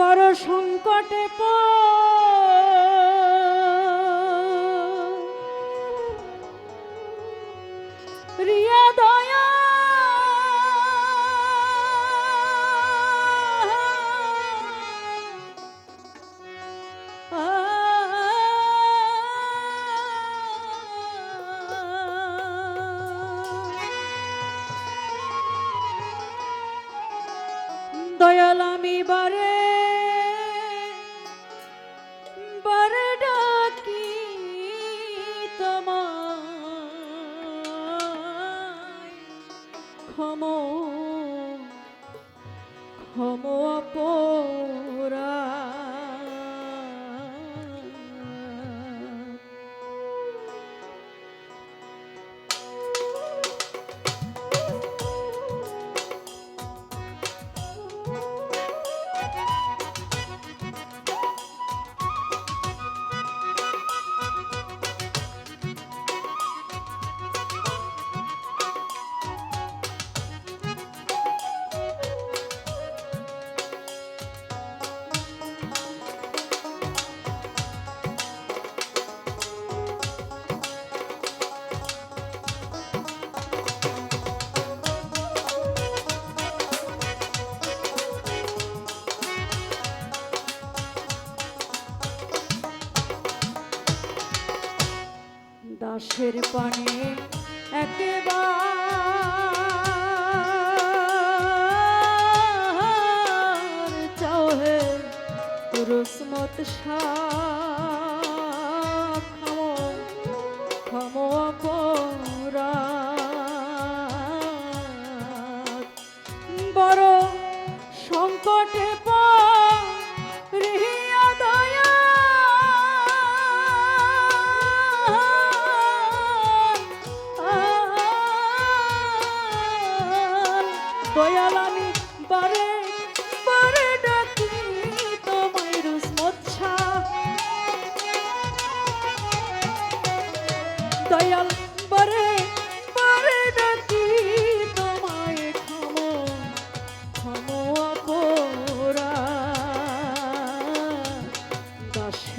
বড় সংকটে রিয়া দয়াল আমি বারে হম অপর চোখের পানে একবার চৌহে পুরুষ মত শাহ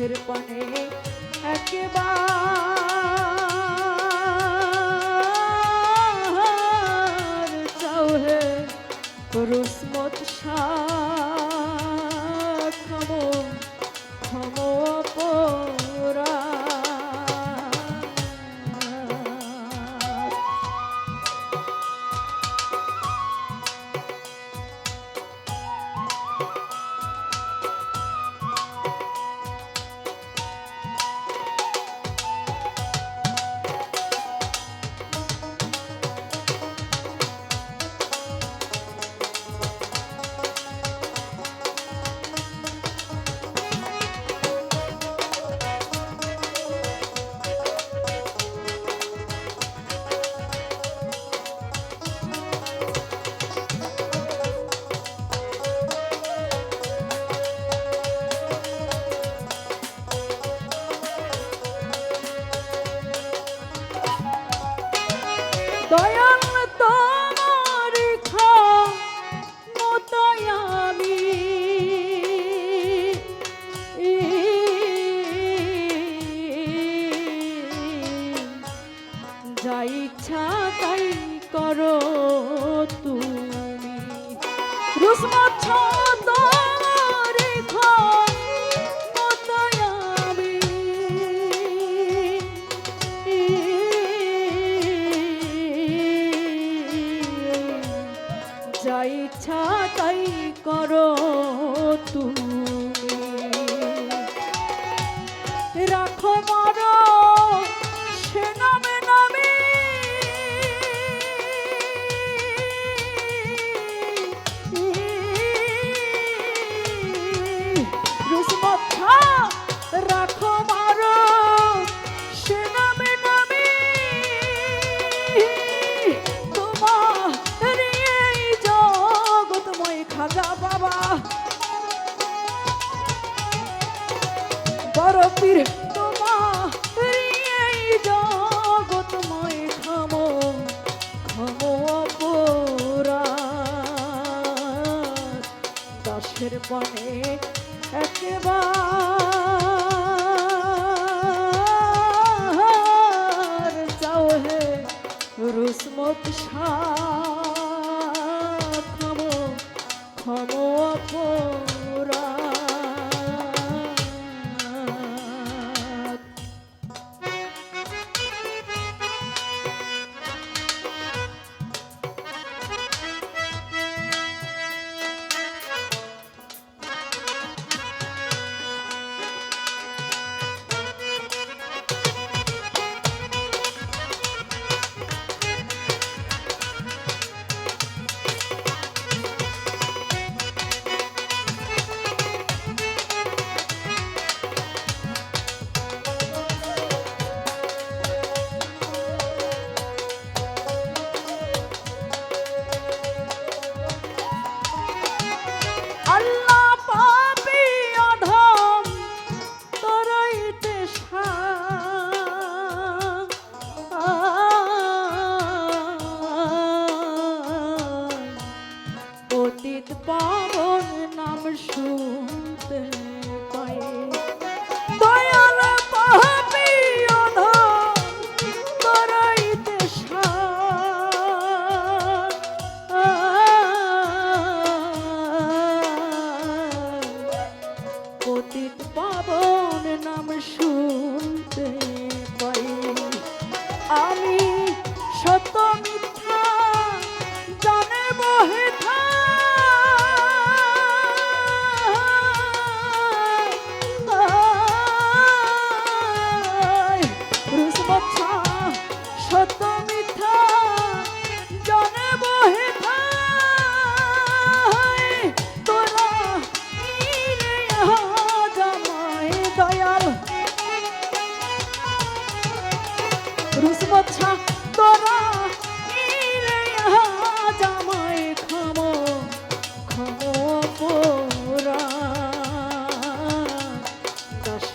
চোখের পানে একেবারে করো পানে পাবন নাম শুনতে।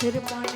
দশের পানে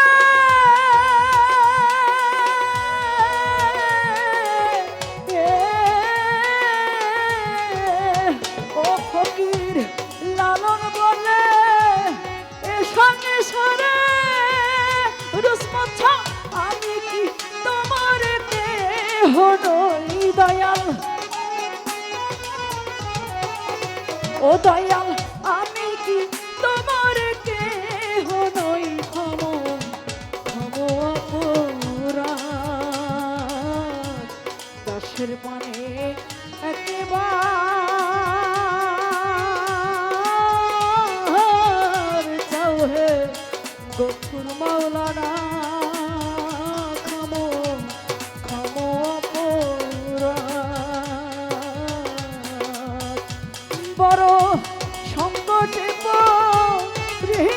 রুসমচ্ছা আমি কি তোমার দেহ নই আমি কি তোমার কেহ নই ক্ষম দশের পানে সংকটে প্রিয়